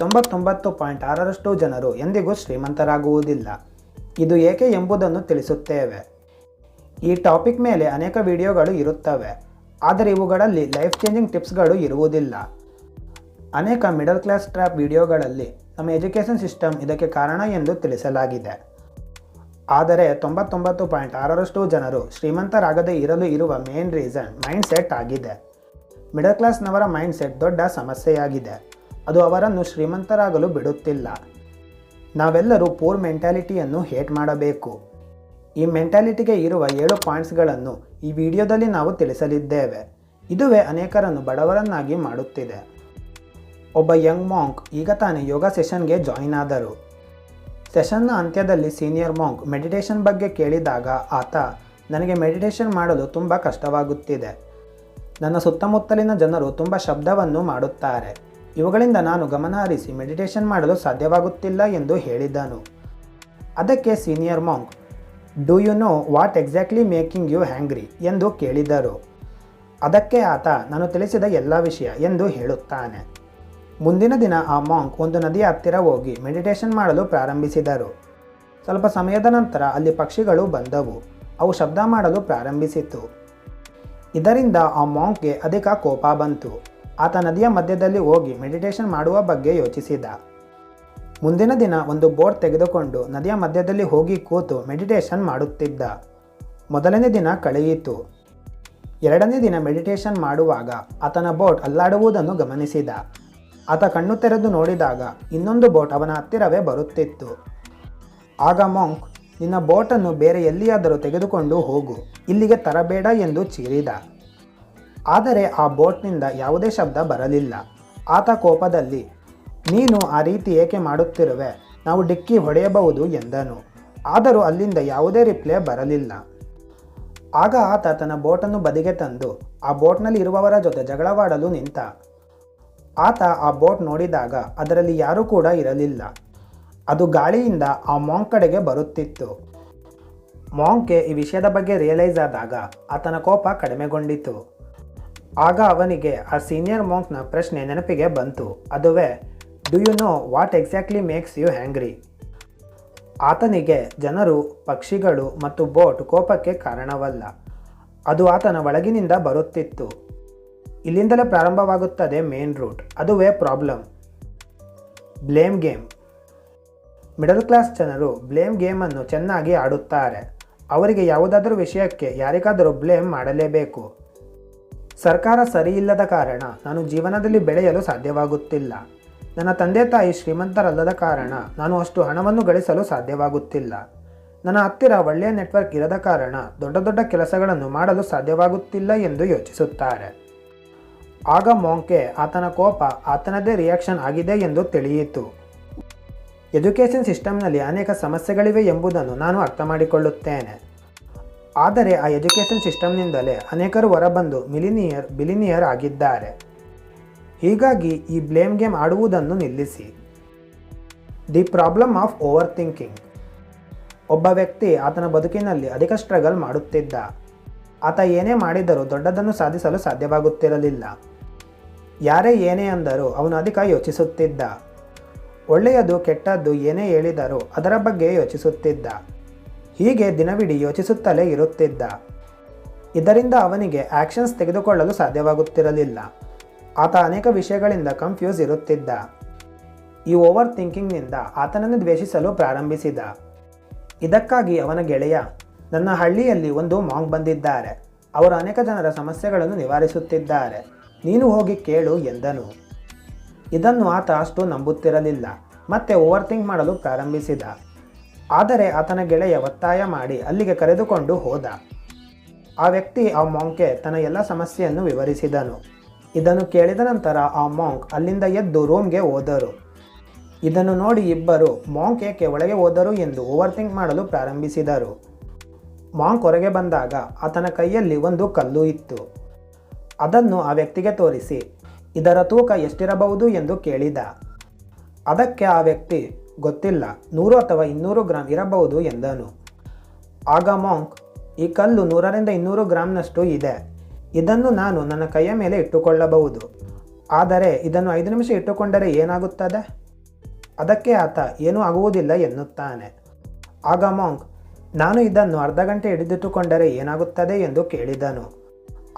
ತೊಂಬತ್ತೊಂಬತ್ತು ಪಾಯಿಂಟ್ ಆರರಷ್ಟು ಜನರು ಎಂದಿಗೂ ಶ್ರೀಮಂತರಾಗುವುದಿಲ್ಲ. ಇದು ಏಕೆ ಎಂಬುದನ್ನು ತಿಳಿಸುತ್ತೇವೆ. ಈ ಟಾಪಿಕ್ ಮೇಲೆ ಅನೇಕ ವಿಡಿಯೋಗಳು ಇರುತ್ತವೆ. ಆದರೆ ಇವುಗಳಲ್ಲಿ ಲೈಫ್ ಚೇಂಜಿಂಗ್ ಟಿಪ್ಸ್ಗಳು ಇರುವುದಿಲ್ಲ. ಅನೇಕ ಮಿಡಲ್ ಕ್ಲಾಸ್ ಟ್ರ್ಯಾಪ್ ವಿಡಿಯೋಗಳಲ್ಲಿ ನಮ್ಮ ಎಜುಕೇಷನ್ ಸಿಸ್ಟಮ್ ಇದಕ್ಕೆ ಕಾರಣ ಎಂದು ತಿಳಿಸಲಾಗಿದೆ. ಆದರೆ ತೊಂಬತ್ತೊಂಬತ್ತು ಪಾಯಿಂಟ್ ಆರರಷ್ಟು ಜನರು ಶ್ರೀಮಂತರಾಗದೇ ಇರಲು ಇರುವ ಮೇನ್ ರೀಸನ್ ಮೈಂಡ್ ಸೆಟ್ ಆಗಿದೆ. ಮಿಡಲ್ ಕ್ಲಾಸ್ನವರ ಮೈಂಡ್ ಸೆಟ್ ದೊಡ್ಡ ಸಮಸ್ಯೆಯಾಗಿದೆ. ಅದು ಅವರನ್ನು ಶ್ರೀಮಂತರಾಗಲು ಬಿಡುತ್ತಿಲ್ಲ. ನಾವೆಲ್ಲರೂ ಪೂರ್ ಮೆಂಟ್ಯಾಲಿಟಿಯನ್ನು ಹೇಟ್ ಮಾಡಬೇಕು. ಈ ಮೆಂಟ್ಯಾಲಿಟಿಗೆ ಇರುವ ಏಳು ಪಾಯಿಂಟ್ಸ್ಗಳನ್ನು ಈ ವಿಡಿಯೋದಲ್ಲಿ ನಾವು ತಿಳಿಸಲಿದ್ದೇವೆ. ಇದುವೇ ಅನೇಕರನ್ನು ಬಡವರನ್ನಾಗಿ ಮಾಡುತ್ತಿದೆ. ಒಬ್ಬ ಯಂಗ್ ಮಾಂಕ್ ಈಗ ತಾನೇ ಯೋಗ ಸೆಷನ್ಗೆ ಜಾಯಿನ್ ಆದರು. ಸೆಷನ್ನ ಅಂತ್ಯದಲ್ಲಿ ಸೀನಿಯರ್ ಮಾಂಕ್ ಮೆಡಿಟೇಷನ್ ಬಗ್ಗೆ ಕೇಳಿದಾಗ ಆತ, ನನಗೆ ಮೆಡಿಟೇಷನ್ ಮಾಡಲು ತುಂಬ ಕಷ್ಟವಾಗುತ್ತಿದೆ. ನನ್ನ ಸುತ್ತಮುತ್ತಲಿನ ಜನರು ತುಂಬ ಶಬ್ದವನ್ನು ಮಾಡುತ್ತಾರೆ. ಇವುಗಳಿಂದ ನಾನು ಗಮನ ಹರಿಸಿ ಮೆಡಿಟೇಷನ್ ಮಾಡಲು ಸಾಧ್ಯವಾಗುತ್ತಿಲ್ಲ ಎಂದು ಹೇಳಿದ್ದನು. ಅದಕ್ಕೆ senior monk do you know what exactly making you hungry ಎಂದು ಕೇಳಿದರು. ಅದಕ್ಕೆ ಆತ ನಾನು ತಿಳಿಸಿದ ಎಲ್ಲ ವಿಷಯ ಎಂದು ಹೇಳುತ್ತಾನೆ. ಮುಂದಿನ ದಿನ ಆ ಮಾಂಕ್ ಒಂದು ನದಿಯ ಹತ್ತಿರ ಹೋಗಿ ಮೆಡಿಟೇಷನ್ ಮಾಡಲು ಪ್ರಾರಂಭಿಸಿದರು. ಸ್ವಲ್ಪ ಸಮಯದ ನಂತರ ಅಲ್ಲಿ ಪಕ್ಷಿಗಳು ಬಂದವು. ಅವು ಶಬ್ದ ಮಾಡಲು ಪ್ರಾರಂಭಿಸಿತು. ಇದರಿಂದ ಆ ಮಾಂಕ್ಗೆ ಅಧಿಕ ಕೋಪ ಬಂತು. ಆತ ನದಿಯ ಮಧ್ಯದಲ್ಲಿ ಹೋಗಿ ಮೆಡಿಟೇಷನ್ ಮಾಡುವ ಬಗ್ಗೆ ಯೋಚಿಸಿದ. ಮುಂದಿನ ದಿನ ಒಂದು ಬೋಟ್ ತೆಗೆದುಕೊಂಡು ನದಿಯ ಮಧ್ಯದಲ್ಲಿ ಹೋಗಿ ಕೂತು ಮೆಡಿಟೇಷನ್ ಮಾಡುತ್ತಿದ್ದ. ಮೊದಲನೇ ದಿನ ಕಳೆಯಿತು. ಎರಡನೇ ದಿನ ಮೆಡಿಟೇಷನ್ ಮಾಡುವಾಗ ಆತನ ಬೋಟ್ ಅಲ್ಲಾಡುವುದನ್ನು ಗಮನಿಸಿದ. ಆತ ಕಣ್ಣು ತೆರೆದು ನೋಡಿದಾಗ ಇನ್ನೊಂದು ಬೋಟ್ ಅವನ ಹತ್ತಿರವೇ ಬರುತ್ತಿತ್ತು. ಆಗ ಮೊಂಕ್ ನಿನ್ನ ಬೋಟನ್ನು ಬೇರೆ ಎಲ್ಲಿಯಾದರೂ ತೆಗೆದುಕೊಂಡು ಹೋಗು, ಇಲ್ಲಿಗೆ ತರಬೇಡ ಎಂದು ಚೀರಿದ. ಆದರೆ ಆ ಬೋಟ್ನಿಂದ ಯಾವುದೇ ಶಬ್ದ ಬರಲಿಲ್ಲ. ಆತ ಕೋಪದಲ್ಲಿ, ನೀನು ಆ ರೀತಿ ಏಕೆ ಮಾಡುತ್ತಿರುವೆ? ನಾವು ಡಿಕ್ಕಿ ಹೊಡೆಯಬಹುದು, ಎಂದನು. ಆದರೂ ಅಲ್ಲಿಂದ ಯಾವುದೇ ರಿಪ್ಲೈ ಬರಲಿಲ್ಲ. ಆಗ ಆತ ತನ್ನ ಬೋಟನ್ನು ಬದಿಗೆ ತಂದು, ಆ ಬೋಟ್ನಲ್ಲಿ ಇರುವವರ ಜೊತೆ ಜಗಳವಾಡಲು ನಿಂತ. ಆತ ಆ ಬೋಟ್ ನೋಡಿದಾಗ ಅದರಲ್ಲಿ ಯಾರೂ ಕೂಡ ಇರಲಿಲ್ಲ. ಅದು ಗಾಳಿಯಿಂದ ಆ ಮಾಂಕ್ ಕಡೆಗೆ ಬರುತ್ತಿತ್ತು. ಮಾಂಕ್ಗೆ ಈ ವಿಷಯದ ಬಗ್ಗೆ ರಿಯಲೈಸ್ ಆದಾಗ ಆತನ ಕೋಪ ಕಡಿಮೆಗೊಂಡಿತು. ಆಗ ಅವನಿಗೆ ಆ ಸೀನಿಯರ್ ಮಾಂಕ್ನ ಪ್ರಶ್ನೆ ನೆನಪಿಗೆ ಬಂತು. ಅದುವೇ do you know what exactly makes you hungry ಆತನಿಗೆ ಜನರು, ಪಕ್ಷಿಗಳು ಮತ್ತು ಬೋಟ್ ಕೋಪಕ್ಕೆ ಕಾರಣವಲ್ಲ. ಅದು ಆತನ ಒಳಗಿನಿಂದ ಬರುತ್ತಿತ್ತು. ಇಲ್ಲಿಂದಲೇ ಪ್ರಾರಂಭವಾಗುತ್ತದೆ ಮೇನ್ ರೂಟ್ ಅದುವೇ problem blame game middle class ಜನರು ಬ್ಲೇಮ್ ಗೇಮನ್ನು ಚೆನ್ನಾಗಿ ಆಡುತ್ತಾರೆ. ಅವರಿಗೆ ಯಾವುದಾದರೂ ವಿಷಯಕ್ಕೆ ಯಾರಿಗಾದರೂ ಬ್ಲೇಮ್ ಮಾಡಲೇಬೇಕು. ಸರ್ಕಾರ ಸರಿಯಿಲ್ಲದ ಕಾರಣ ನಾನು ಜೀವನದಲ್ಲಿ ಬೆಳೆಯಲು ಸಾಧ್ಯವಾಗುತ್ತಿಲ್ಲ. ನನ್ನ ತಂದೆ ತಾಯಿ ಶ್ರೀಮಂತರಲ್ಲದ ಕಾರಣ ನಾನು ಅಷ್ಟು ಹಣವನ್ನು ಗಳಿಸಲು ಸಾಧ್ಯವಾಗುತ್ತಿಲ್ಲ. ನನ್ನ ಹತ್ತಿರ ಒಳ್ಳೆಯ ನೆಟ್ವರ್ಕ್ ಇರದ ಕಾರಣ ದೊಡ್ಡ ದೊಡ್ಡ ಕೆಲಸಗಳನ್ನು ಮಾಡಲು ಸಾಧ್ಯವಾಗುತ್ತಿಲ್ಲ ಎಂದು ಯೋಚಿಸುತ್ತಾರೆ. ಆಗ ಮೊಂಕೆ ಆತನ ಕೋಪ ಆತನದೇ ರಿಯಾಕ್ಷನ್ ಆಗಿದೆ ಎಂದು ತಿಳಿಯಿತು. ಎಜುಕೇಷನ್ ಸಿಸ್ಟಮ್ನಲ್ಲಿ ಅನೇಕ ಸಮಸ್ಯೆಗಳಿವೆ ಎಂಬುದನ್ನು ನಾನು ಅರ್ಥ ಮಾಡಿಕೊಳ್ಳುತ್ತೇನೆ ಆದರೆ ಆ ಎಜುಕೇಷನ್ ಸಿಸ್ಟಮ್ನಿಂದಲೇ ಅನೇಕರು ಹೊರಬಂದು ಮಿಲಿನಿಯರ್, ಬಿಲಿನಿಯರ್ ಆಗಿದ್ದಾರೆ. ಹೀಗಾಗಿ ಈ ಬ್ಲೇಮ್ ಗೇಮ್ ಆಡುವುದನ್ನು ನಿಲ್ಲಿಸಿ. The problem of overthinking ಒಬ್ಬ ವ್ಯಕ್ತಿ ಆತನ ಬದುಕಿನಲ್ಲಿ ಅಧಿಕ ಸ್ಟ್ರಗಲ್ ಮಾಡುತ್ತಿದ್ದ. ಆತ ಏನೇ ಮಾಡಿದರೂ ದೊಡ್ಡದನ್ನು ಸಾಧಿಸಲು ಸಾಧ್ಯವಾಗುತ್ತಿರಲಿಲ್ಲ. ಯಾರೇ ಏನೇ ಅಂದರೂ ಅವನು ಅಧಿಕ ಯೋಚಿಸುತ್ತಿದ್ದ. ಒಳ್ಳೆಯದು ಕೆಟ್ಟದ್ದು ಏನೇ ಹೇಳಿದರೂ ಅದರ ಬಗ್ಗೆ ಯೋಚಿಸುತ್ತಿದ್ದ. ಹೀಗೆ ದಿನವಿಡೀ ಯೋಚಿಸುತ್ತಲೇ ಇರುತ್ತಿದ್ದ. ಇದರಿಂದ ಅವನಿಗೆ ಆ್ಯಕ್ಷನ್ಸ್ ತೆಗೆದುಕೊಳ್ಳಲು ಸಾಧ್ಯವಾಗುತ್ತಿರಲಿಲ್ಲ. ಆತ ಅನೇಕ ವಿಷಯಗಳಿಂದ ಕನ್ಫ್ಯೂಸ್ ಇರುತ್ತಿದ್ದ. ಈ ಓವರ್ ಥಿಂಕಿಂಗ್ನಿಂದ ಆತನನ್ನು ದ್ವೇಷಿಸಲು ಪ್ರಾರಂಭಿಸಿದ. ಇದಕ್ಕಾಗಿ ಅವನ ಗೆಳೆಯ, ನನ್ನ ಹಳ್ಳಿಯಲ್ಲಿ ಒಂದು ಮಾಂಗ್ ಬಂದಿದ್ದಾರೆ. ಅವರು ಅನೇಕ ಜನರ ಸಮಸ್ಯೆಗಳನ್ನು ನಿವಾರಿಸುತ್ತಿದ್ದಾರೆ. ನೀನು ಹೋಗಿ ಕೇಳು ಎಂದನು. ಇದನ್ನು ಆತ ಅಷ್ಟು ನಂಬುತ್ತಿರಲಿಲ್ಲ, ಮತ್ತೆ ಓವರ್ ಥಿಂಕ್ ಮಾಡಲು ಪ್ರಾರಂಭಿಸಿದ. ಆದರೆ ಆತನ ಗೆಳೆಯ ಒತ್ತಾಯ ಮಾಡಿ ಅಲ್ಲಿಗೆ ಕರೆದುಕೊಂಡು ಹೋದ. ಆ ವ್ಯಕ್ತಿ ಆ ಮಾಂಕ್ಗೆ ತನ್ನ ಎಲ್ಲ ಸಮಸ್ಯೆಯನ್ನು ವಿವರಿಸಿದನು. ಇದನ್ನು ಕೇಳಿದ ನಂತರ ಆ ಮಾಂಕ್ ಅಲ್ಲಿಂದ ಎದ್ದು ರೂಮ್ಗೆ ಹೋದರು. ಇದನ್ನು ನೋಡಿ ಇಬ್ಬರು ಮಾಂಕ್ ಏಕೆ ಒಳಗೆ ಹೋದರು ಎಂದು ಓವರ್ ಥಿಂಕ್ ಮಾಡಲು ಪ್ರಾರಂಭಿಸಿದರು. ಮಾಂಕ್ ಹೊರಗೆ ಬಂದಾಗ ಆತನ ಕೈಯಲ್ಲಿ ಒಂದು ಕಲ್ಲು ಇತ್ತು. ಅದನ್ನು ಆ ವ್ಯಕ್ತಿಗೆ ತೋರಿಸಿ, ಇದರ ತೂಕ ಎಷ್ಟಿರಬಹುದು ಎಂದು ಕೇಳಿದ. ಅದಕ್ಕೆ ಆ ವ್ಯಕ್ತಿ ಗೊತ್ತಿಲ್ಲ. ನೂರು ಅಥವಾ ಇನ್ನೂರು ಗ್ರಾಂ ಇರಬಹುದು ಎಂದನು. ಆಗ ಮಾಂಕ್, ಈ ಕಲ್ಲು ನೂರರಿಂದ ಇನ್ನೂರು ಗ್ರಾಂನಷ್ಟು ಇದೆ. ಇದನ್ನು ನಾನು ನನ್ನ ಕೈಯ ಮೇಲೆ ಇಟ್ಟುಕೊಳ್ಳಬಹುದು. ಆದರೆ ಇದನ್ನು ಐದು ನಿಮಿಷ ಇಟ್ಟುಕೊಂಡರೆ ಏನಾಗುತ್ತದೆ? ಅದಕ್ಕೆ ಆತ, ಏನೂ ಆಗುವುದಿಲ್ಲ ಎನ್ನುತ್ತಾನೆ. ಆಗ ಮಾಂಕ್, ನಾನು ಇದನ್ನು ಅರ್ಧ ಗಂಟೆ ಹಿಡಿದಿಟ್ಟುಕೊಂಡರೆ ಏನಾಗುತ್ತದೆ ಎಂದು ಕೇಳಿದನು.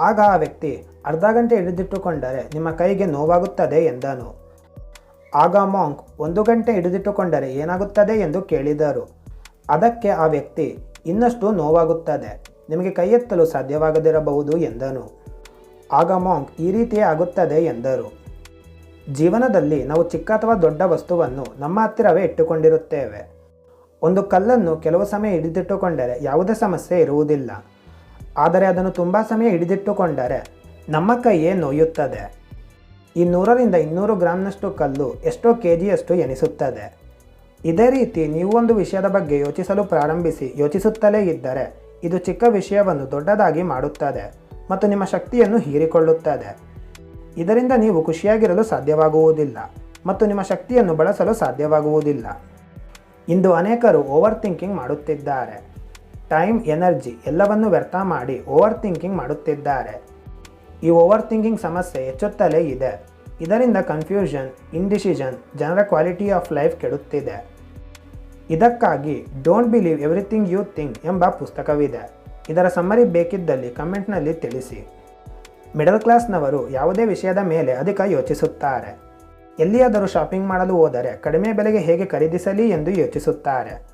ಆಗ ಆ ವ್ಯಕ್ತಿ, ಅರ್ಧ ಗಂಟೆ ಹಿಡಿದಿಟ್ಟುಕೊಂಡರೆ ನಿಮ್ಮ ಕೈಗೆ ನೋವಾಗುತ್ತದೆ ಎಂದನು. ಆಗ ಮಾಂಕ್ ಒಂದು ಗಂಟೆ ಹಿಡಿದಿಟ್ಟುಕೊಂಡರೆ ಏನಾಗುತ್ತದೆ ಎಂದು ಕೇಳಿದರು. ಅದಕ್ಕೆ ಆ ವ್ಯಕ್ತಿ, ಇನ್ನಷ್ಟು ನೋವಾಗುತ್ತದೆ, ನಿಮಗೆ ಕೈ ಎತ್ತಲು ಸಾಧ್ಯವಾಗದಿರಬಹುದು ಎಂದನು. ಆಗ ಮಾಂಕ್, ಈ ರೀತಿಯೇ ಆಗುತ್ತದೆ ಎಂದರು. ಜೀವನದಲ್ಲಿ ನಾವು ಚಿಕ್ಕ ಅಥವಾ ದೊಡ್ಡ ವಸ್ತುವನ್ನು ನಮ್ಮ ಹತ್ತಿರವೇ ಇಟ್ಟುಕೊಂಡಿರುತ್ತೇವೆ. ಒಂದು ಕಲ್ಲನ್ನು ಕೆಲವು ಸಮಯ ಹಿಡಿದಿಟ್ಟುಕೊಂಡರೆ ಯಾವುದೇ ಸಮಸ್ಯೆ ಇರುವುದಿಲ್ಲ. ಆದರೆ ಅದನ್ನು ತುಂಬ ಸಮಯ ಹಿಡಿದಿಟ್ಟುಕೊಂಡರೆ ನಮ್ಮ ಕೈಯೇ ನೋಯುತ್ತದೆ. ಈ ನೂರರಿಂದ ಇನ್ನೂರು ಗ್ರಾಮ್ನಷ್ಟು ಕಲ್ಲು ಎಷ್ಟೋ ಕೆ ಜಿಯಷ್ಟು ಎನಿಸುತ್ತದೆ. ಇದೇ ರೀತಿ ನೀವು ಒಂದು ವಿಷಯದ ಬಗ್ಗೆ ಯೋಚಿಸಲು ಪ್ರಾರಂಭಿಸಿ, ಯೋಚಿಸುತ್ತಲೇ ಇದ್ದರೆ ಇದು ಚಿಕ್ಕ ವಿಷಯವನ್ನು ದೊಡ್ಡದಾಗಿ ಮಾಡುತ್ತದೆ ಮತ್ತು ನಿಮ್ಮ ಶಕ್ತಿಯನ್ನು ಹೀರಿಕೊಳ್ಳುತ್ತದೆ. ಇದರಿಂದ ನೀವು ಖುಷಿಯಾಗಿರಲು ಸಾಧ್ಯವಾಗುವುದಿಲ್ಲ ಮತ್ತು ನಿಮ್ಮ ಶಕ್ತಿಯನ್ನು ಬಳಸಲು ಸಾಧ್ಯವಾಗುವುದಿಲ್ಲ. ಇಂದು ಅನೇಕರು ಓವರ್ ಥಿಂಕಿಂಗ್ ಮಾಡುತ್ತಿದ್ದಾರೆ. ಟೈಮ್, ಎನರ್ಜಿ ಎಲ್ಲವನ್ನು ವ್ಯರ್ಥ ಮಾಡಿ ಓವರ್ ಥಿಂಕಿಂಗ್ ಮಾಡುತ್ತಿದ್ದಾರೆ. ಈ ಓವರ್ ಥಿಂಕಿಂಗ್ ಸಮಸ್ಯೆ ಹೆಚ್ಚುತ್ತಲೇ ಇದೆ. ಇದರಿಂದ ಕನ್ಫ್ಯೂಷನ್ ಇಂಡಿಸಿಷನ್ ಜನರ ಕ್ವಾಲಿಟಿ ಆಫ್ ಲೈಫ್ ಕೆಡುತ್ತಿದೆ. ಇದಕ್ಕಾಗಿ don't believe everything you think ಎಂಬ ಪುಸ್ತಕವಿದೆ. ಇದರ ಸಮ್ಮರಿ ಬೇಕಿದ್ದಲ್ಲಿ ಕಮೆಂಟ್ನಲ್ಲಿ ತಿಳಿಸಿ. ಮಿಡಲ್ ಕ್ಲಾಸ್ನವರು ಯಾವುದೇ ವಿಷಯದ ಮೇಲೆ ಅಧಿಕ ಯೋಚಿಸುತ್ತಾರೆ. ಎಲ್ಲಿಯಾದರೂ ಶಾಪಿಂಗ್ ಮಾಡಲು ಹೋದರೆ ಕಡಿಮೆ ಬೆಲೆಗೆ ಹೇಗೆ ಖರೀದಿಸಲಿ ಎಂದು ಯೋಚಿಸುತ್ತಾರೆ.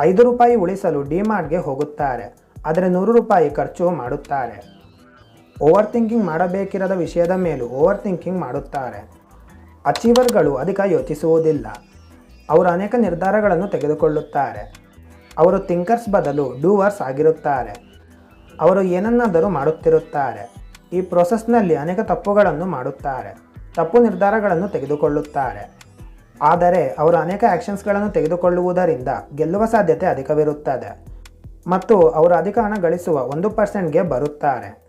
ಐದು ರೂಪಾಯಿ ಉಳಿಸಲು ಡಿಮಾರ್ಟ್ಗೆ ಹೋಗುತ್ತಾರೆ. ಆದರೆ ನೂರು ರೂಪಾಯಿ ಖರ್ಚು ಮಾಡುತ್ತಾರೆ. ಓವರ್ ಥಿಂಕಿಂಗ್ ಮಾಡಬೇಕಿರದ ವಿಷಯದ ಮೇಲೂ ಓವರ್ ಥಿಂಕಿಂಗ್ ಮಾಡುತ್ತಾರೆ. ಅಚೀವರ್ಗಳು ಅಧಿಕ ಯೋಚಿಸುವುದಿಲ್ಲ. ಅವರು ಅನೇಕ ನಿರ್ಧಾರಗಳನ್ನು ತೆಗೆದುಕೊಳ್ಳುತ್ತಾರೆ. ಅವರು ಥಿಂಕರ್ಸ್ ಬದಲು ಡೂವರ್ಸ್ ಆಗಿರುತ್ತಾರೆ. ಅವರು ಏನನ್ನಾದರೂ ಮಾಡುತ್ತಿರುತ್ತಾರೆ. ಈ ಪ್ರೊಸೆಸ್ನಲ್ಲಿ ಅನೇಕ ತಪ್ಪುಗಳನ್ನು ಮಾಡುತ್ತಾರೆ. ತಪ್ಪು ನಿರ್ಧಾರಗಳನ್ನು ತೆಗೆದುಕೊಳ್ಳುತ್ತಾರೆ. ಆದರೆ ಅವರು ಅನೇಕ ಆ್ಯಕ್ಷನ್ಸ್ಗಳನ್ನು ತೆಗೆದುಕೊಳ್ಳುವುದರಿಂದ ಗೆಲ್ಲುವ ಸಾಧ್ಯತೆ ಅಧಿಕವಿರುತ್ತದೆ. ಮತ್ತು ಅವರು ಅಧಿಕ ಹಣ ಗಳಿಸುವ ಒಂದು ಪರ್ಸೆಂಟ್ಗೆ ಬರುತ್ತಾರೆ.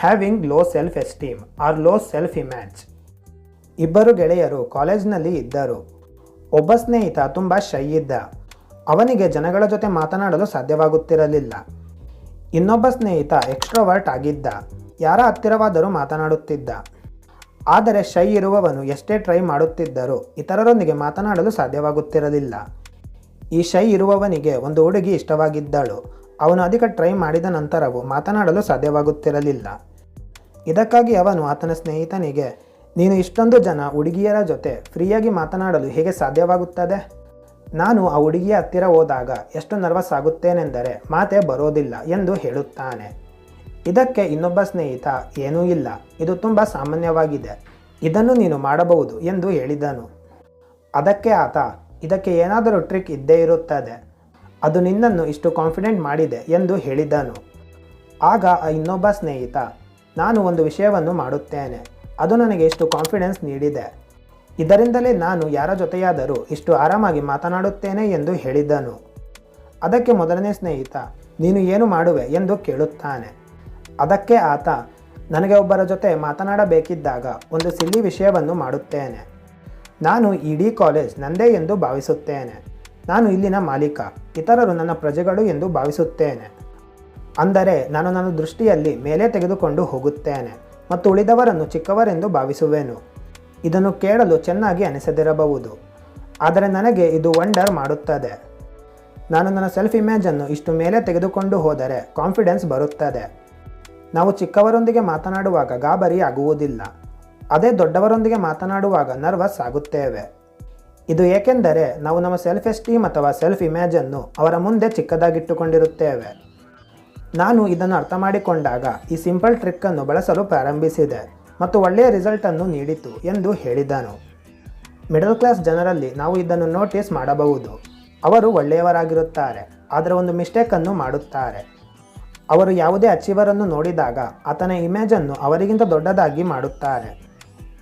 Having low self esteem or low self image ಇಬ್ಬರು ಗೆಳೆಯರು ಕಾಲೇಜ್ನಲ್ಲಿ ಇದ್ದರು. ಒಬ್ಬ ಸ್ನೇಹಿತ ತುಂಬ ಶೈ ಇದ್ದ. ಅವನಿಗೆ ಜನಗಳ ಜೊತೆ ಮಾತನಾಡಲು ಸಾಧ್ಯವಾಗುತ್ತಿರಲಿಲ್ಲ. ಇನ್ನೊಬ್ಬ ಸ್ನೇಹಿತ ಎಕ್ಸ್ಟ್ರೋವರ್ಟ್ ಆಗಿದ್ದ. ಯಾರ ಹತ್ತಿರವಾದರೂ ಮಾತನಾಡುತ್ತಿದ್ದ. ಆದರೆ ಶೈ ಇರುವವನು ಎಷ್ಟೇ ಟ್ರೈ ಮಾಡುತ್ತಿದ್ದರೂ ಇತರರೊಂದಿಗೆ ಮಾತನಾಡಲು ಸಾಧ್ಯವಾಗುತ್ತಿರಲಿಲ್ಲ. ಈ ಶೈ ಇರುವವನಿಗೆ ಒಂದು ಹುಡುಗಿ ಇಷ್ಟವಾಗಿದ್ದಳು. ಅವನು ಅಧಿಕ ಟ್ರೈ ಮಾಡಿದ ನಂತರವೂ ಮಾತನಾಡಲು ಸಾಧ್ಯವಾಗುತ್ತಿರಲಿಲ್ಲ. ಇದಕ್ಕಾಗಿ ಅವನು ಆತನ ಸ್ನೇಹಿತನಿಗೆ, ನೀನು ಇಷ್ಟೊಂದು ಜನ ಹುಡುಗಿಯರ ಜೊತೆ ಫ್ರೀಯಾಗಿ ಮಾತನಾಡಲು ಹೇಗೆ ಸಾಧ್ಯವಾಗುತ್ತದೆ? ನಾನು ಆ ಹುಡುಗಿಯ ಹತ್ತಿರ ಹೋದಾಗ ಎಷ್ಟು ನರ್ವಸ್ ಆಗುತ್ತೇನೆಂದರೆ ಮಾತೆ ಬರೋದಿಲ್ಲ ಎಂದು ಹೇಳುತ್ತಾನೆ. ಇದಕ್ಕೆ ಇನ್ನೊಬ್ಬ ಸ್ನೇಹಿತ ಏನೂ ಇಲ್ಲ. ಇದು ತುಂಬ ಸಾಮಾನ್ಯವಾಗಿದೆ. ಇದನ್ನು ನೀನು ಮಾಡಬಹುದು ಎಂದು ಹೇಳಿದನು. ಅದಕ್ಕೆ ಆತ, ಇದಕ್ಕೆ ಏನಾದರೂ ಟ್ರಿಕ್ ಇದ್ದೇ ಇರುತ್ತದೆ. ಅದು ನಿನ್ನನ್ನು ಇಷ್ಟು ಕಾನ್ಫಿಡೆಂಟ್ ಮಾಡಿದೆ ಎಂದು ಹೇಳಿದನು. ಆಗ ಆ ಇನ್ನೊಬ್ಬ ಸ್ನೇಹಿತ ನಾನು ಒಂದು ವಿಷಯವನ್ನು ಮಾಡುತ್ತೇನೆ. ಅದು ನನಗೆ ಇಷ್ಟು ಕಾನ್ಫಿಡೆನ್ಸ್ ನೀಡಿದೆ. ಇದರಿಂದಲೇ ನಾನು ಯಾರ ಜೊತೆಯಾದರೂ ಇಷ್ಟು ಆರಾಮಾಗಿ ಮಾತನಾಡುತ್ತೇನೆ ಎಂದು ಹೇಳಿದ್ದನು ಅದಕ್ಕೆ ಮೊದಲನೇ ಸ್ನೇಹಿತ, ನೀನು ಏನು ಮಾಡುವೆ ಎಂದು ಕೇಳುತ್ತಾನೆ. ಅದಕ್ಕೆ ಆತ, ನನಗೆ ಒಬ್ಬರ ಜೊತೆ ಮಾತನಾಡಬೇಕಿದ್ದಾಗ ಒಂದು ಸಿಲ್ಲಿ ವಿಷಯವನ್ನು ಮಾಡುತ್ತೇನೆ. ನಾನು ಇಡೀ ಕಾಲೇಜ್ ನಂದೇ ಎಂದು ಭಾವಿಸುತ್ತೇನೆ. ನಾನು ಇಲ್ಲಿನ ಮಾಲೀಕ, ಇತರರು ನನ್ನ ಪ್ರಜೆಗಳು ಎಂದು ಭಾವಿಸುತ್ತೇನೆ. ಅಂದರೆ ನಾನು ನನ್ನ ದೃಷ್ಟಿಯಲ್ಲಿ ಮೇಲೆ ತೆಗೆದುಕೊಂಡು ಹೋಗುತ್ತೇನೆ ಮತ್ತು ಉಳಿದವರನ್ನು ಚಿಕ್ಕವರೆಂದು ಭಾವಿಸುವೆನು. ಇದನ್ನು ಕೇಳಲು ಚೆನ್ನಾಗಿ ಅನಿಸದಿರಬಹುದು. ಆದರೆ ನನಗೆ ಇದು ವಂಡರ್ ಮಾಡುತ್ತದೆ. ನಾನು ನನ್ನ ಸೆಲ್ಫ್ ಇಮೇಜನ್ನು ಇಷ್ಟು ಮೇಲೆ ತೆಗೆದುಕೊಂಡು ಹೋದರೆ ಕಾನ್ಫಿಡೆನ್ಸ್ ಬರುತ್ತದೆ. ನಾವು ಚಿಕ್ಕವರೊಂದಿಗೆ ಮಾತನಾಡುವಾಗ ಗಾಬರಿ ಆಗುವುದಿಲ್ಲ ಅದೇ ದೊಡ್ಡವರೊಂದಿಗೆ ಮಾತನಾಡುವಾಗ ನರ್ವಸ್ ಆಗುತ್ತೇವೆ. ಇದು ಏಕೆಂದರೆ ನಾವು ನಮ್ಮ ಸೆಲ್ಫ್ ಎಸ್ಟೀಮ್ ಅಥವಾ ಸೆಲ್ಫ್ ಇಮೇಜನ್ನು ಅವರ ಮುಂದೆ ಚಿಕ್ಕದಾಗಿಟ್ಟುಕೊಂಡಿರುತ್ತೇವೆ. ನಾನು ಇದನ್ನು ಅರ್ಥ ಮಾಡಿಕೊಂಡಾಗ ಈ ಸಿಂಪಲ್ ಟ್ರಿಕ್ಕನ್ನು ಬಳಸಲು ಪ್ರಾರಂಭಿಸಿದೆ ಮತ್ತು ಒಳ್ಳೆಯ ರಿಸಲ್ಟನ್ನು ನೀಡಿತು ಎಂದು ಹೇಳಿದನು ಮಿಡಲ್ ಕ್ಲಾಸ್ ಜನರಲ್ಲಿ ನಾವು ಇದನ್ನು ನೋಟಿಸ್ ಮಾಡಬಹುದು. ಅವರು ಒಳ್ಳೆಯವರಾಗಿರುತ್ತಾರೆ, ಆದರೆ ಒಂದು ಮಿಸ್ಟೇಕನ್ನು ಮಾಡುತ್ತಾರೆ. ಅವರು ಯಾವುದೇ ಅಚೀವರನ್ನು ನೋಡಿದಾಗ ಆತನ ಇಮೇಜನ್ನು ಅವರಿಗಿಂತ ದೊಡ್ಡದಾಗಿ ಮಾಡುತ್ತಾರೆ.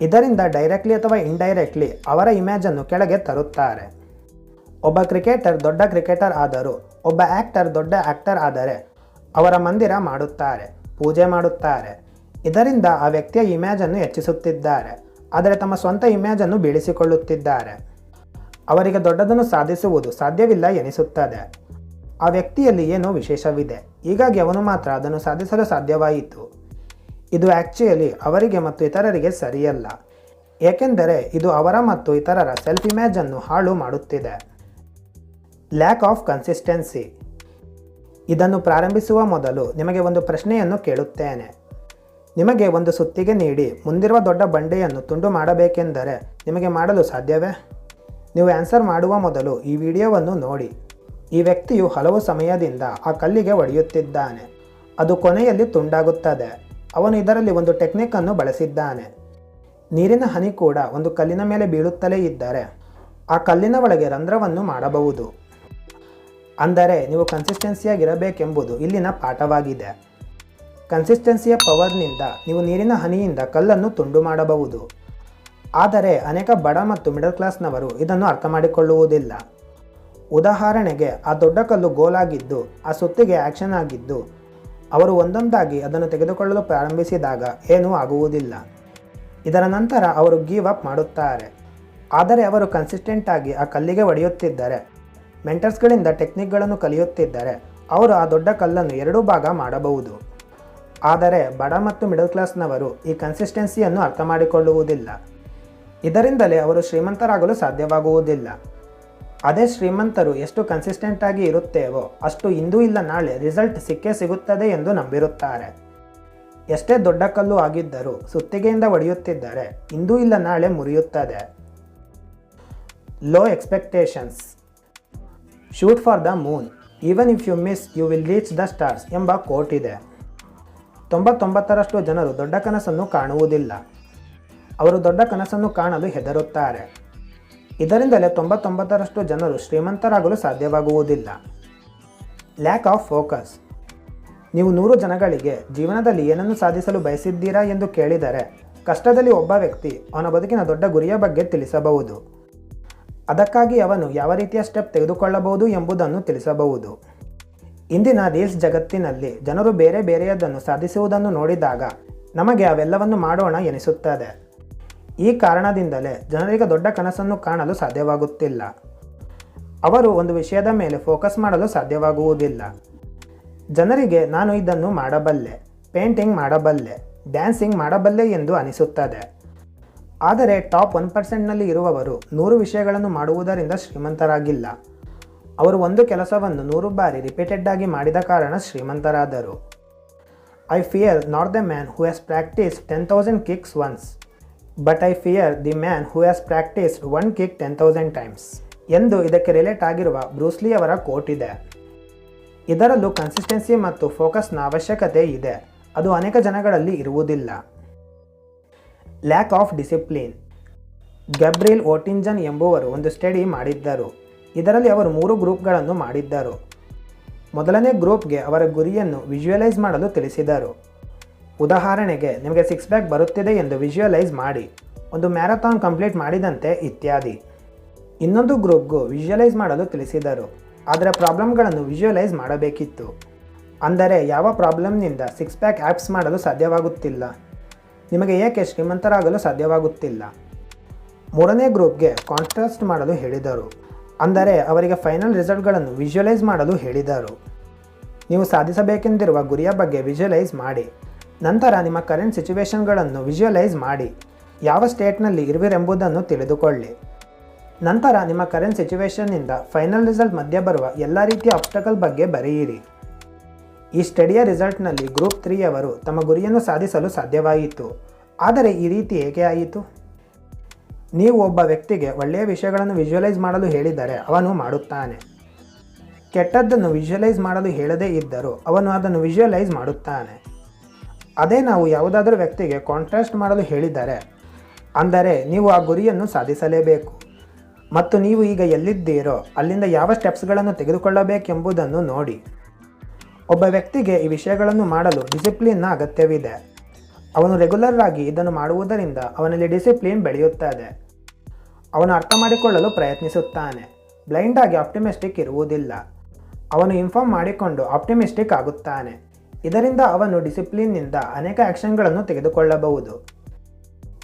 ಇದರಿಂದ ಡೈರೆಕ್ಟ್ಲಿ ಅಥವಾ ಇಂಡೈರೆಕ್ಟ್ಲಿ ಅವರ ಇಮೇಜನ್ನು ಕೆಳಗೆ ತರುತ್ತಾರೆ. ಒಬ್ಬ ಕ್ರಿಕೆಟರ್ ದೊಡ್ಡ ಕ್ರಿಕೆಟರ್ ಆದರೂ, ಒಬ್ಬ ಆ್ಯಕ್ಟರ್ ದೊಡ್ಡ ಆ್ಯಕ್ಟರ್ ಆದರೆ ಅವರ ಮಂದಿರ ಮಾಡುತ್ತಾರೆ, ಪೂಜೆ ಮಾಡುತ್ತಾರೆ. ಇದರಿಂದ ಆ ವ್ಯಕ್ತಿಯ ಇಮೇಜನ್ನು ಹೆಚ್ಚಿಸುತ್ತಿದ್ದಾರೆ, ಆದರೆ ತಮ್ಮ ಸ್ವಂತ ಇಮ್ಯಾಜನ್ನು ಬೀಳಿಸಿಕೊಳ್ಳುತ್ತಿದ್ದಾರೆ. ಅವರಿಗೆ ದೊಡ್ಡದನ್ನು ಸಾಧಿಸುವುದು ಸಾಧ್ಯವಿಲ್ಲ ಎನಿಸುತ್ತದೆ. ಆ ವ್ಯಕ್ತಿಯಲ್ಲಿ ಏನೋ ವಿಶೇಷವಿದೆ, ಹೀಗಾಗಿ ಅವನು ಮಾತ್ರ ಅದನ್ನು ಸಾಧಿಸಲು ಸಾಧ್ಯವಾಯಿತು. ಇದು ಆ್ಯಕ್ಚುಯಲಿ ಅವರಿಗೆ ಮತ್ತು ಇತರರಿಗೆ ಸರಿಯಲ್ಲ, ಏಕೆಂದರೆ ಇದು ಅವರ ಮತ್ತು ಇತರರ ಸೆಲ್ಫ್ ಇಮೇಜನ್ನು ಹಾಳು ಮಾಡುತ್ತಿದೆ. ಲ್ಯಾಕ್ ಆಫ್ ಕನ್ಸಿಸ್ಟೆನ್ಸಿ ಇದನ್ನು ಪ್ರಾರಂಭಿಸುವ ಮೊದಲು ನಿಮಗೆ ಒಂದು ಪ್ರಶ್ನೆಯನ್ನು ಕೇಳುತ್ತೇನೆ. ನಿಮಗೆ ಒಂದು ಸುತ್ತಿಗೆ ನೀಡಿ ಮುಂದಿರುವ ದೊಡ್ಡ ಬಂಡೆಯನ್ನು ತುಂಡು ಮಾಡಬೇಕೆಂದರೆ ನಿಮಗೆ ಮಾಡಲು ಸಾಧ್ಯವೇ? ನೀವು ಆನ್ಸರ್ ಮಾಡುವ ಮೊದಲು ಈ ವಿಡಿಯೋವನ್ನು ನೋಡಿ. ಈ ವ್ಯಕ್ತಿಯು ಹಲವು ಸಮಯದಿಂದ ಆ ಕಲ್ಲಿಗೆ ಒಡೆಯುತ್ತಿದ್ದಾನೆ. ಅದು ಕೊನೆಯಲ್ಲಿ ತುಂಡಾಗುತ್ತದೆ. ಅವನು ಇದರಲ್ಲಿ ಒಂದು ಟೆಕ್ನಿಕ್ ಅನ್ನು ಬಳಸಿದ್ದಾನೆ. ನೀರಿನ ಹನಿ ಕೂಡ ಒಂದು ಕಲ್ಲಿನ ಮೇಲೆ ಬೀಳುತ್ತಲೇ ಇದ್ದರೆ ಆ ಕಲ್ಲಿನ ಒಳಗೆ ರಂಧ್ರವನ್ನು ಮಾಡಬಹುದು. ಅಂದರೆ ನೀವು ಕನ್ಸಿಸ್ಟೆನ್ಸಿಯಾಗಿರಬೇಕೆಂಬುದು ಇಲ್ಲಿನ ಪಾಠವಾಗಿದೆ. ಕನ್ಸಿಸ್ಟೆನ್ಸಿಯ ಪವರ್ನಿಂದ ನೀವು ನೀರಿನ ಹನಿಯಿಂದ ಕಲ್ಲನ್ನು ತುಂಡು ಮಾಡಬಹುದು. ಆದರೆ ಅನೇಕ ಬಡ ಮತ್ತು ಮಿಡಲ್ ಕ್ಲಾಸ್ನವರು ಇದನ್ನು ಅರ್ಥ ಮಾಡಿಕೊಳ್ಳುವುದಿಲ್ಲ ಉದಾಹರಣೆಗೆ, ಆ ದೊಡ್ಡ ಕಲ್ಲು ಗೋಲಾಗಿದ್ದು, ಆ ಸುತ್ತಿಗೆ ಆ್ಯಕ್ಷನ್ ಆಗಿದ್ದು, ಅವರು ಒಂದೊಂದಾಗಿ ಅದನ್ನು ತೆಗೆದುಕೊಳ್ಳಲು ಪ್ರಾರಂಭಿಸಿದಾಗ ಏನೂ ಆಗುವುದಿಲ್ಲ. ಇದರ ನಂತರ ಅವರು ಗೀವ್ ಅಪ್ ಮಾಡುತ್ತಾರೆ. ಆದರೆ ಅವರು ಕನ್ಸಿಸ್ಟೆಂಟ್ ಆಗಿ ಆ ಕಲ್ಲಿಗೆ ಒಡೆಯುತ್ತಿದ್ದರೆ ಮೆಂಟರ್ಸ್ಗಳಿಂದ ಟೆಕ್ನಿಕ್ಗಳನ್ನು ಕಲಿಯುತ್ತಿದ್ದರೆ ಅವರು ಆ ದೊಡ್ಡ ಕಲ್ಲನ್ನು ಎರಡೂ ಭಾಗ ಮಾಡಬಹುದು. ಆದರೆ ಬಡ ಮತ್ತು ಮಿಡಲ್ ಕ್ಲಾಸ್ನವರು ಈ ಕನ್ಸಿಸ್ಟೆನ್ಸಿಯನ್ನು ಅರ್ಥ ಮಾಡಿಕೊಳ್ಳುವುದಿಲ್ಲ ಇದರಿಂದಲೇ ಅವರು ಶ್ರೀಮಂತರಾಗಲು ಸಾಧ್ಯವಾಗುವುದಿಲ್ಲ. ಅದೇ ಶ್ರೀಮಂತರು ಎಷ್ಟು ಕನ್ಸಿಸ್ಟೆಂಟ್ ಆಗಿ ಇರುತ್ತೇವೋ ಅಷ್ಟು ಇಂದೂ ಇಲ್ಲ ನಾಳೆ ರಿಸಲ್ಟ್ ಸಿಕ್ಕೇ ಸಿಗುತ್ತದೆ ಎಂದು ನಂಬಿರುತ್ತಾರೆ. ಎಷ್ಟೇ ದೊಡ್ಡ ಕಲ್ಲು ಆಗಿದ್ದರೂ ಸುತ್ತಿಗೆಯಿಂದ ಒಡೆಯುತ್ತಿದ್ದರೆ ಇಂದೂ ಇಲ್ಲ ನಾಳೆ ಮುರಿಯುತ್ತದೆ. Low expectations shoot for the moon even if you miss you will reach the stars ಎಂಬ ಕೋಟ್ ಇದೆ. ತೊಂಬತ್ತೊಂಬತ್ತರಷ್ಟು ಜನರು ದೊಡ್ಡ ಕನಸನ್ನು ಕಾಣುವುದಿಲ್ಲ. ಅವರು ದೊಡ್ಡ ಕನಸನ್ನು ಕಾಣಲು ಹೆದರುತ್ತಾರೆ. ಇದರಿಂದಲೇ ತೊಂಬತ್ತೊಂಬತ್ತರಷ್ಟು ಜನರು ಶ್ರೀಮಂತರಾಗಲು ಸಾಧ್ಯವಾಗುವುದಿಲ್ಲ. ಲ್ಯಾಕ್ ಆಫ್ ಫೋಕಸ್ ನೀವು ನೂರು ಜನಗಳಿಗೆ ಜೀವನದಲ್ಲಿ ಏನನ್ನು ಸಾಧಿಸಲು ಬಯಸಿದ್ದೀರಾ ಎಂದು ಕೇಳಿದರೆ, ಕಷ್ಟದಲ್ಲಿ ಒಬ್ಬ ವ್ಯಕ್ತಿ ಅವನ ಬದುಕಿನ ದೊಡ್ಡ ಗುರಿಯ ಬಗ್ಗೆ ತಿಳಿಸಬಹುದು. ಅದಕ್ಕಾಗಿ ಅವನು ಯಾವ ರೀತಿಯ ಸ್ಟೆಪ್ ತೆಗೆದುಕೊಳ್ಳಬಹುದು ಎಂಬುದನ್ನು ತಿಳಿಸಬಹುದು. ಇಂದಿನ ರೀಲ್ಸ್ ಜಗತ್ತಿನಲ್ಲಿ ಜನರು ಬೇರೆ ಬೇರೆಯದನ್ನು ಸಾಧಿಸುವುದನ್ನು ನೋಡಿದಾಗ ನಮಗೆ ಅವೆಲ್ಲವನ್ನು ಮಾಡೋಣ ಎನಿಸುತ್ತದೆ. ಈ ಕಾರಣದಿಂದಲೇ ಜನರಿಗೆ ದೊಡ್ಡ ಕನಸನ್ನು ಕಾಣಲು ಸಾಧ್ಯವಾಗುತ್ತಿಲ್ಲ. ಅವರು ಒಂದು ವಿಷಯದ ಮೇಲೆ ಫೋಕಸ್ ಮಾಡಲು ಸಾಧ್ಯವಾಗುವುದಿಲ್ಲ. ಜನರಿಗೆ ನಾನು ಇದನ್ನು ಮಾಡಬಲ್ಲೆ, ಪೇಂಟಿಂಗ್ ಮಾಡಬಲ್ಲೆ, ಡ್ಯಾನ್ಸಿಂಗ್ ಮಾಡಬಲ್ಲೆ ಎಂದು ಅನಿಸುತ್ತದೆ. ಆದರೆ ಟಾಪ್ ಒನ್ ಪರ್ಸೆಂಟ್ನಲ್ಲಿ ಇರುವವರು ನೂರು ವಿಷಯಗಳನ್ನು ಮಾಡುವುದರಿಂದ ಶ್ರೀಮಂತರಾಗಿಲ್ಲ. ಅವರು ಒಂದು ಕೆಲಸವನ್ನು ನೂರು ಬಾರಿ ರಿಪೀಟೆಡ್ ಆಗಿ ಮಾಡಿದ ಕಾರಣ ಶ್ರೀಮಂತರಾದರು. I fear not the man who has practice ten thousand kicks once, but I fear the man who has practiced one kick ten thousand times ಎಂದು ಇದಕ್ಕೆ ರಿಲೇಟ್ ಆಗಿರುವ ಬ್ರೂಸ್ಲಿ ಅವರ ಕೋಟ್ ಇದೆ. ಇದರಲ್ಲೂ ಕನ್ಸಿಸ್ಟೆನ್ಸಿ ಮತ್ತು ಫೋಕಸ್ನ ಅವಶ್ಯಕತೆ ಇದೆ. ಅದು ಅನೇಕ ಜನಗಳಲ್ಲಿ ಇರುವುದಿಲ್ಲ. Lack of discipline Gabriele Oettingen ಎಂಬುವರು ಒಂದು ಸ್ಟಡಿ ಮಾಡಿದ್ದರು. ಇದರಲ್ಲಿ ಅವರು ಮೂರು ಗ್ರೂಪ್ಗಳನ್ನು ಮಾಡಿದ್ದರು. ಮೊದಲನೇ ಗ್ರೂಪ್ಗೆ ಅವರ ಗುರಿಯನ್ನು ವಿಜುವಲೈಸ್ ಮಾಡಲು ತಿಳಿಸಿದರು. ಉದಾಹರಣೆಗೆ, ನಿಮಗೆ ಸಿಕ್ಸ್ ಬ್ಯಾಕ್ ಬರುತ್ತಿದೆ ಎಂದು ವಿಜುವಲೈಸ್ ಮಾಡಿ. ಒಂದು ಮ್ಯಾರಥಾನ್ ಕಂಪ್ಲೀಟ್ ಮಾಡಿದಂತೆ ಇತ್ಯಾದಿ. ಇನ್ನೊಂದು ಗ್ರೂಪ್ಗೂ ವಿಜುವಲೈಸ್ ಮಾಡಲು ತಿಳಿಸಿದರು. ಆದರೆ ಪ್ರಾಬ್ಲಮ್ಗಳನ್ನು ವಿಜುವಲೈಸ್ ಮಾಡಬೇಕಿತ್ತು. ಅಂದರೆ ಯಾವ ಪ್ರಾಬ್ಲಮ್ನಿಂದ ಸಿಕ್ಸ್ ಪ್ಯಾಕ್ ಆ್ಯಪ್ಸ್ ಮಾಡಲು ಸಾಧ್ಯವಾಗುತ್ತಿಲ್ಲ. ನಿಮಗೆ ಏಕೆ ಶ್ರೀಮಂತರಾಗಲು ಸಾಧ್ಯವಾಗುತ್ತಿಲ್ಲ? ಮೂರನೇ ಗ್ರೂಪ್ಗೆ ಕಾಂಟ್ರಾಸ್ಟ್ ಮಾಡಲು ಹೇಳಿದರು. ಅಂದರೆ ಅವರಿಗೆ ಫೈನಲ್ ರಿಸಲ್ಟ್ಗಳನ್ನು ವಿಜುವಲೈಸ್ ಮಾಡಲು ಹೇಳಿದರು. ನೀವು ಸಾಧಿಸಬೇಕೆಂದಿರುವ ಗುರಿಯ ಬಗ್ಗೆ ವಿಜುವಲೈಸ್ ಮಾಡಿ. ನಂತರ ನಿಮ್ಮ ಕರೆಂಟ್ ಸಿಚುವೇಶನ್ಗಳನ್ನು ವಿಜುವಲೈಸ್ ಮಾಡಿ. ಯಾವ ಸ್ಟೇಟ್ನಲ್ಲಿ ಇರುವಿರೆಂಬುದನ್ನು ತಿಳಿದುಕೊಳ್ಳಿ. ನಂತರ ನಿಮ್ಮ ಕರೆಂಟ್ ಸಿಚುವೇಶನ್ನಿಂದ ಫೈನಲ್ ರಿಸಲ್ಟ್ ಮಧ್ಯೆ ಬರುವ ಎಲ್ಲ ರೀತಿಯ ಆಬ್ಸ್ಟಕಲ್ ಬಗ್ಗೆ ಬರೆಯಿರಿ. ಈ ಸ್ಟಡಿಯ ರಿಸಲ್ಟ್ನಲ್ಲಿ ಗ್ರೂಪ್ ತ್ರೀಯವರು ತಮ್ಮ ಗುರಿಯನ್ನು ಸಾಧಿಸಲು ಸಾಧ್ಯವಾಯಿತು. ಆದರೆ ಈ ರೀತಿ ಏಕೆ ಆಯಿತು? ನೀವು ಒಬ್ಬ ವ್ಯಕ್ತಿಗೆ ಒಳ್ಳೆಯ ವಿಷಯಗಳನ್ನು ವಿಜುವಲೈಸ್ ಮಾಡಲು ಹೇಳಿದರೆ ಅವನು ಮಾಡುತ್ತಾನೆ. ಕೆಟ್ಟದ್ದನ್ನು ವಿಜುವಲೈಸ್ ಮಾಡಲು ಹೇಳದೇ ಇದ್ದರೂ ಅವನು ಅದನ್ನು ವಿಜುವಲೈಸ್ ಮಾಡುತ್ತಾನೆ. ಅದೇ ನಾವು ಯಾವುದಾದರೂ ವ್ಯಕ್ತಿಗೆ ಕಾಂಟ್ರಾಸ್ಟ್ ಮಾಡಲು ಹೇಳಿದರೆ, ಅಂದರೆ ನೀವು ಆ ಗುರಿಯನ್ನು ಸಾಧಿಸಲೇಬೇಕು. ಮತ್ತು ನೀವು ಈಗ ಎಲ್ಲಿದ್ದೀರೋ ಅಲ್ಲಿಂದ ಯಾವ ಸ್ಟೆಪ್ಸ್ಗಳನ್ನು ತೆಗೆದುಕೊಳ್ಳಬೇಕೆಂಬುದನ್ನು ನೋಡಿ. ಒಬ್ಬ ವ್ಯಕ್ತಿಗೆ ಈ ವಿಷಯಗಳನ್ನು ಮಾಡಲು ಡಿಸಿಪ್ಲಿನ್ನ ಅಗತ್ಯವಿದೆ. ಅವನು ರೆಗ್ಯುಲರ್ ಆಗಿ ಇದನ್ನು ಮಾಡುವುದರಿಂದ ಅವನಲ್ಲಿ ಡಿಸಿಪ್ಲಿನ್ ಬೆಳೆಯುತ್ತದೆ. ಅವನು ಅರ್ಥ ಮಾಡಿಕೊಳ್ಳಲು ಪ್ರಯತ್ನಿಸುತ್ತಾನೆ. ಬ್ಲೈಂಡ್ ಆಗಿ ಆಪ್ಟಿಮಿಸ್ಟಿಕ್ ಇರುವುದಿಲ್ಲ. ಅವನು ಇನ್ಫಾರ್ಮ್ ಮಾಡಿಕೊಂಡು ಆಪ್ಟಿಮಿಸ್ಟಿಕ್ ಆಗುತ್ತಾನೆ. ಇದರಿಂದ ಅವನು ಡಿಸಿಪ್ಲಿನ್ನಿಂದ ಅನೇಕ ಆ್ಯಕ್ಷನ್ಗಳನ್ನು ತೆಗೆದುಕೊಳ್ಳಬಹುದು.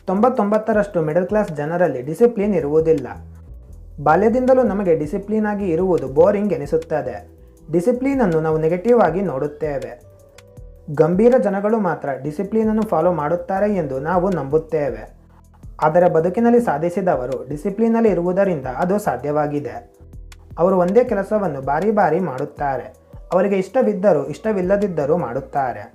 ತೊಂಬತ್ತೊಂಬತ್ತರಷ್ಟು ಮಿಡಲ್ ಕ್ಲಾಸ್ ಜನರಲ್ಲಿ ಡಿಸಿಪ್ಲಿನ್ ಇರುವುದಿಲ್ಲ. ಬಾಲ್ಯದಿಂದಲೂ ನಮಗೆ ಡಿಸಿಪ್ಲಿನ್ ಆಗಿ ಇರುವುದು ಬೋರಿಂಗ್ ಎನಿಸುತ್ತದೆ. ಡಿಸಿಪ್ಲಿನನ್ನು ನಾವು ನೆಗೆಟಿವ್ ಆಗಿ ನೋಡುತ್ತೇವೆ. ಗಂಭೀರ ಜನಗಳು ಮಾತ್ರ ಡಿಸಿಪ್ಲಿನನ್ನು ಫಾಲೋ ಮಾಡುತ್ತಾರೆ ಎಂದು ನಾವು ನಂಬುತ್ತೇವೆ. ಆದರೆ ಬದುಕಿನಲ್ಲಿ ಸಾಧಿಸಿದವರು ಡಿಸಿಪ್ಲೀನಲ್ಲಿ ಇರುವುದರಿಂದ ಅದು ಸಾಧ್ಯವಾಗಿದೆ. ಅವರು ಒಂದೇ ಕೆಲಸವನ್ನು ಬಾರಿ ಬಾರಿ ಮಾಡುತ್ತಾರೆ. ಅವರಿಗೆ ಇಷ್ಟವಿದ್ದರೂ ಇಷ್ಟವಿಲ್ಲದಿದ್ದರೂ ಮಾಡುತ್ತಾರೆ.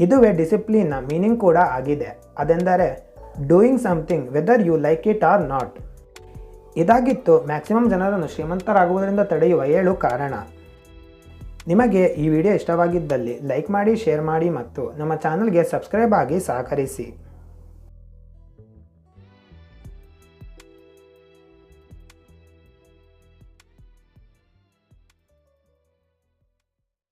ಇದುವೇ ಡಿಸಿಪ್ಲೀನ್ನ ಮೀನಿಂಗ್ ಕೂಡ ಆಗಿದೆ. ಅದೆಂದರೆ doing something whether you like it or not ಇದಾಗಿತ್ತು ಮ್ಯಾಕ್ಸಿಮಮ್ ಜನರನ್ನು ಶ್ರೀಮಂತರಾಗುವುದರಿಂದ ತಡೆಯುವ ಏಳು ಕಾರಣ. ನಿಮಗೆ ಈ ವಿಡಿಯೋ ಇಷ್ಟವಾಗಿದ್ದಲ್ಲಿ ಲೈಕ್ ಮಾಡಿ ಶೇರ್ ಮಾಡಿ ಮತ್ತು ನಮ್ಮ ಚಾನಲ್ಗೆ ಸಬ್ಸ್ಕ್ರೈಬ್ ಆಗಿ ಸಹಕರಿಸಿ.